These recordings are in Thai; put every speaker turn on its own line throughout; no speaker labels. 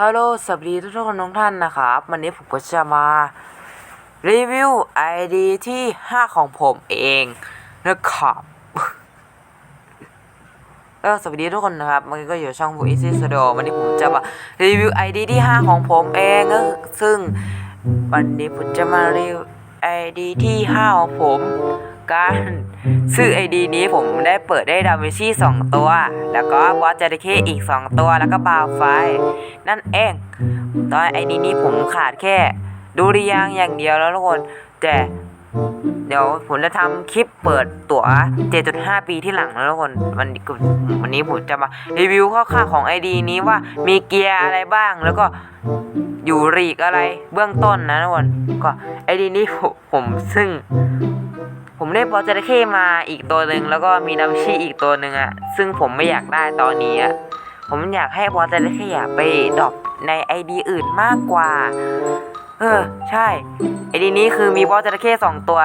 ฮัลโหลสวัสดีทุกคนทุกท่านนะครับ วันนี้ผมก็จะมา รีวิว ID ที่ 5 ของผมเองนะครับก็สวัสดีทุกคนนะครับมันก็อยู่ช่อง v o i c e Studio วันนี้ผมจะมารีวิว ID ที่ 5 ของผมเองซึ่งวันนี้ผมจะมารีวิว ID ที่ 5 ของผม กันซึ่ง ID นี้ผมได้เปิดได้ดาวิชี่2ตัว แล้วก็บอสจระเข้อีก 2 ตัวแล้วก็บาวไฟ นั่นเอง ตอน ID นี้ผมขาดแค่ดูริยางอย่างเดียวแล้วทุกคน แต่เดี๋ยวผมจะทำคลิปเปิดตั๋ว 7.5 ปีที่หลังแล้วทุกคน วันนี้วันนี้ผมจะมารีวิวข้อค่าของ ID นี้ว่ามีเกียร์อะไรบ้าง แล้วก็อยู่รีกอะไรเบื้องต้นนะทุกคน ก็ ID นี้ผมซึ่ง ผมได้บอสจระเข้มาอีกตัวหนึ่งแล้วก็มีน้ำชีอีกตัวหนึ่งอะซึ่งผมไม่อยากได้ตอนนี้อะผมอยากให้บอสจระเข้ไปดรอปใน ID อื่นมากกว่า เออ ใช่ไอดีนี้คือมีบอสจระเข้สองตัว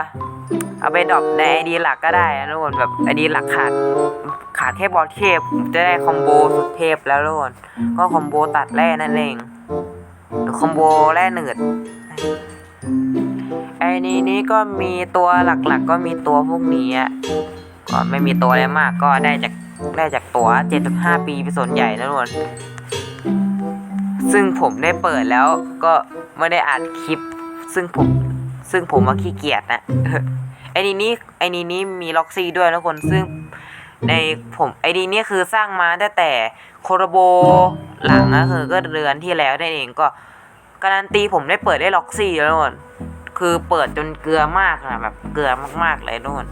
เอาไปดรอปในไอดีหลักก็ได้นะทุกคนแบบไอดีหลักขาดขาดแค่บอสเทพจะได้คอมโบสุดเทพแล้วทุกคนก็คอมโบตัดแร่นั่นเองหรือคอมโบแร่หนืด ไอนี้นี้ก็มีตัวหลักๆก็มีตัวพวกนี้อะก็ไม่มีตัวอะไรมากก็ได้จากได้จากตัว 75 ปีเป็นส่วนใหญ่นะทุกคนซึ่งผมได้เปิดแล้วก็ไม่ได้อัดคลิป ซึ่งผมซึ่งผมมาขี้เกียจนะไอ้นี่นี่ไอ้นี่นี่มีล็อกซี่ด้วยนะคนซึ่งในผมไอ้นี่นี่คือสร้างมาตั้งแต่โคโรโบหลังนะคือก็เดือนที่แล้วนั่นเองก็การันตีผมได้เปิดได้ล็อกซี่แล้วทุกคน คือเปิดจนเกลือมากอะแบบเกลือมากๆเลยทุกคน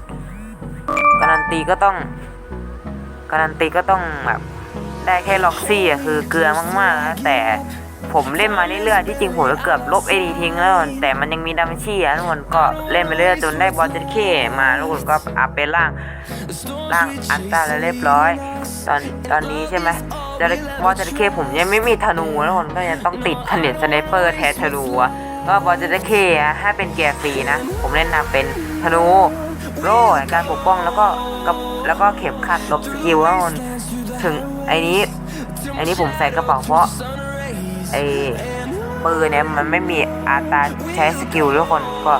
การันตีก็ต้อง การันตีก็ต้องแบบได้แค่ล็อกซี่อะคือเกลือมากๆนะแต่ผมเล่นมาเรื่อยๆที่จริงผมก็เกือบลบเอดีทิ้งแล้วแต่มันยังมีดัมชี่อะทุกคนก็เล่นไปเรื่อยจนได้บอลเจนเคมาทุกคนก็อัพเป็นร่างร่างอันตาแล้วเรียบร้อย ตอนตอนนี้ใช่ไหมจะบอลเจนเคผมยังไม่มีธนูนะทุกคนก็ยังต้องติดผลิตสไนเปอร์แทนธนูอะ ก็บอลเจนเคอะให้เป็นเกียร์ฟรีนะ ผมแนะนนำเป็นธนูโล่การปกป้องแล้วก็กับแล้วก็เข็มขัดลบสกิลว่ามันถึงไอ้นี้ไอ้นี้ผมใส่กระเป๋าเพราะไอ้ปืนเนี่ยมันไม่มีอัตราใช้สกิลทุกคนก็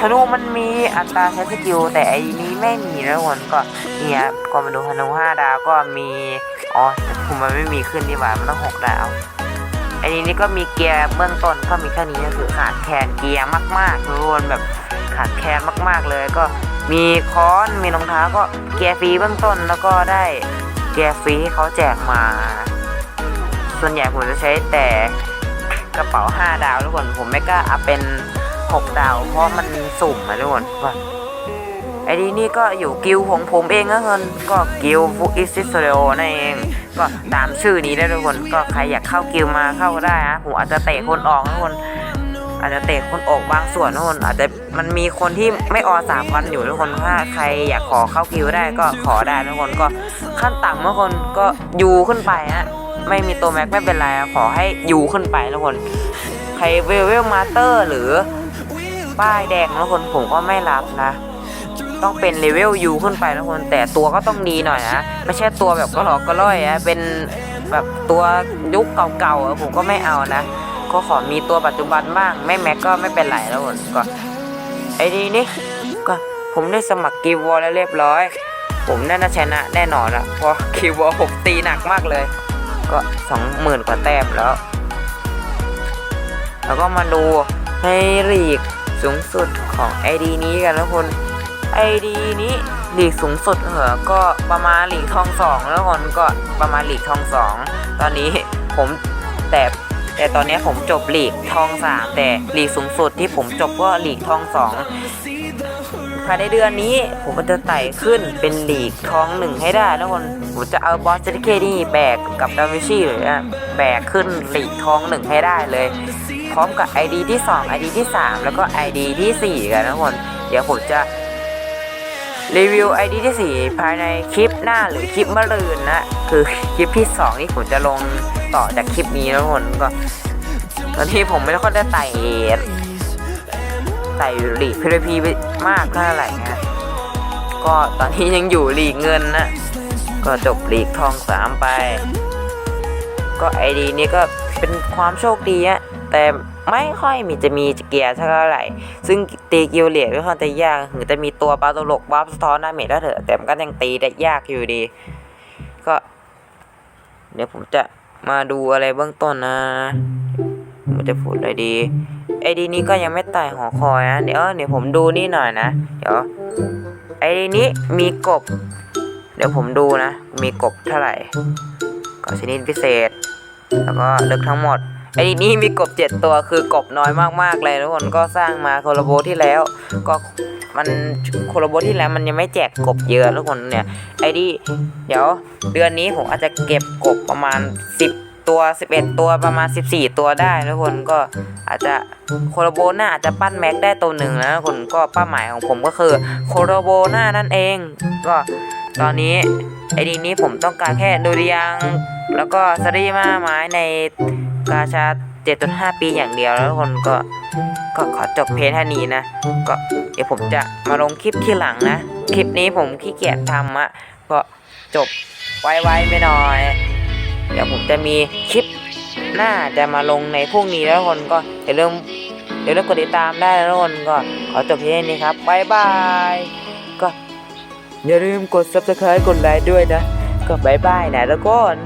ธนูมันมีอัตราใช้สกิลแต่ไอ้นี้ไม่มีนะทุกคนก็เนี่ยก็มาดูธนูห้าดาวก็มีอ๋อแต่ผมมันไม่มีขึ้นดีกว่ามันต้องหกดาว อ้นี้นี่ก็มีเกียร์เบื้องต้นก็มีแค่นี้ก็คือขาดแคลนเกียร์มากๆทุกคนแบบขาดแคลนมากๆเลยก็มีค้อนมีรองเท้าก็เกียร์ฟรีเบื้องต้นแล้วก็ได้เกียร์ฟรีที่เขาแจกมา ส่วนใหญ่ผมจะใช้แต่กระเป๋า 5 ดาวทุกคนผมไม่กล้าเอัพเป็น 6 ดาว เพราะมันสุ่มนะทุกคนว่าไอ้ดีนี่ก็อยู่กิลของผมเองนะเงินก็กิลฟุอิซิสโรนั่นเอง ก็ตามชื่อนี้ได้ทุกคนก็ใครอยากเข้ากิลมาเข้าก็ได้นะผมอาจจะเตะคนออกทุกคนอาจจะเตะคนออกบางส่วนทุกคนอาจจะมันมีคนที่ไม่ออสามพันอยู่ทุกคนถ้าใครอยากขอเข้าคิวได้ก็ขอได้ทุกคนก็ขั้นต่ำทุกคนก็ยูขึ้นไปฮะไม่มีตัวแม็กไม่เป็นไรขอให้ยูขึ้นไปทุกคนใครเวลเวลมาเตอร์หรือป้ายแดงทุกคนผมก็ไม่รับนะ ต้องเป็นเลเวลยูขึ้นไปทุกคนแต่ตัวก็ต้องดีหน่อยนะไม่ใช่ตัวแบบก็หลอกก็ล่อยนะเป็นแบบตัวยุคเก่าๆผมก็ไม่เอานะก็ขอมีตัวปัจจุบันบ้างไม่แม็กก็ไม่เป็นไรแล้วคนก็ไอ้ดีนี่ก็ผมได้สมัครกิวอลแล้วเรียบร้อย ผมน่าจะชนะแน่นอนละเพราะกิววอลผมตีหนักมากเลย ก็สองหมื่นกว่าแต้มแล้ว แล้วก็มาดูในลีกสูงสุดของไอดีนี้กันทุกคน ไอดีนี้หลีกสูงสุดเหรอก็ประมาณหลีกทองสองแล้วคนก็ประมาณหลีกทองสองตอนนี้ผมแต่แต่ตอนนี้ผมจบหลีกทองสามแต่หลีกสูงสุดที่ผมจบก็หลีกทองสองภายในเดือนนี้ผมก็จะไต่ขึ้นเป็นหลีกทองหนึ่งให้ได้แล้วคนผมจะเอาบอสเจตเคนี่แบกกับดาวิชี่เลยนะแบกขึ้นหลีกทองหนึ่งให้ได้เลย พร้อมกับ ID ที่ 2 ID ที่ 3 แล้วก็ ID ที่ 4 กันนะคนเดี๋ยวผมจะ รีวิว ID ที่ 4 ภายในคลิปหน้าหรือคลิปเมื่อรืนนะคือคลิปที่ 2 นี่ผมจะลงต่อจากคลิปนี้นะทุกคนก็ ตอนนี้ผมไม่ค่อยได้ไต่ไต่หลีก PVP ไปมากเท่าไหร่นะก็ตอนนี้ยังอยู่หลีกเงินนะ ก็จบหลีกทองสามไป ก็ไอดีนี้ก็เป็นความโชคดีอะแต่ไม่ค่อยมีจะมีเกียร์เท่าไหร่ ซึ่ง ตีกิลเลียก็ค่อนจะยากถึงจะมีตัวปลาตลกบัฟสะท้อนหน้าเมจได้เถอะแต่มันก็ยังตีได้ยากอยู่ดี ก็ เดี๋ยวผมจะมาดูอะไรเบื้องต้นนะผมจะพูดอะไรดีไอดีนี้ก็ยังไม่ไต่หอคอยนะเดี๋ยวเดี๋ยวผมดูนี่หน่อยนะเดี๋ยวไอดีนี้มีกบ เดี๋ยวผมดูนะ มีกบเท่าไหร่ก็ชนิดพิเศษ แล้วก็เลือกทั้งหมด ไอ้นี่มีกบเจ็ดตัวคือกบน้อยมากๆเลยทุกคนก็สร้างมาโคโลโบที่แล้ว ก็มันโคโลโบที่แล้วมันยังไม่แจกกบเยอะทุกคนเนี่ยไอ้นี่เดี๋ยวเดือนนี้ผมอาจจะเก็บกบประมาณ 10 ตัว 11 ตัวประมาณ 14 ตัวได้ทุกคนก็อาจจะโคโลโบหน้าอาจจะปั้นแม็กได้ตัวหนึ่งนะทุกคนก็เป้าหมายของผมก็คือโคโลโบหน้านั่นเอง ก็ตอนนี้ ไอ้ดีนี้ผมต้องการแค่ดูริยัง แล้วก็สรีมาไม้ในกาชา7.5 ปีอย่างเดียวแล้วทุกคนก็ก็ขอจบเพจแค่นี้นะ ก็เดี๋ยวผมจะมาลงคลิปที่หลังนะ คลิปนี้ผมขี้เกียจทำอะก็จบไวๆไปหน่อย เดี๋ยวผมจะมีคลิปหน้าจะมาลงในพรุ่งนี้แล้วทุกคนก็อย่าลืมอย่าลืมกดติดตามได้นะทุกคนก็ขอจบเพียงนี้ครับบายบายก็ อย่าลืมกด subscribe กดไลค์ด้วยนะ ก็บายบายนะทุกคน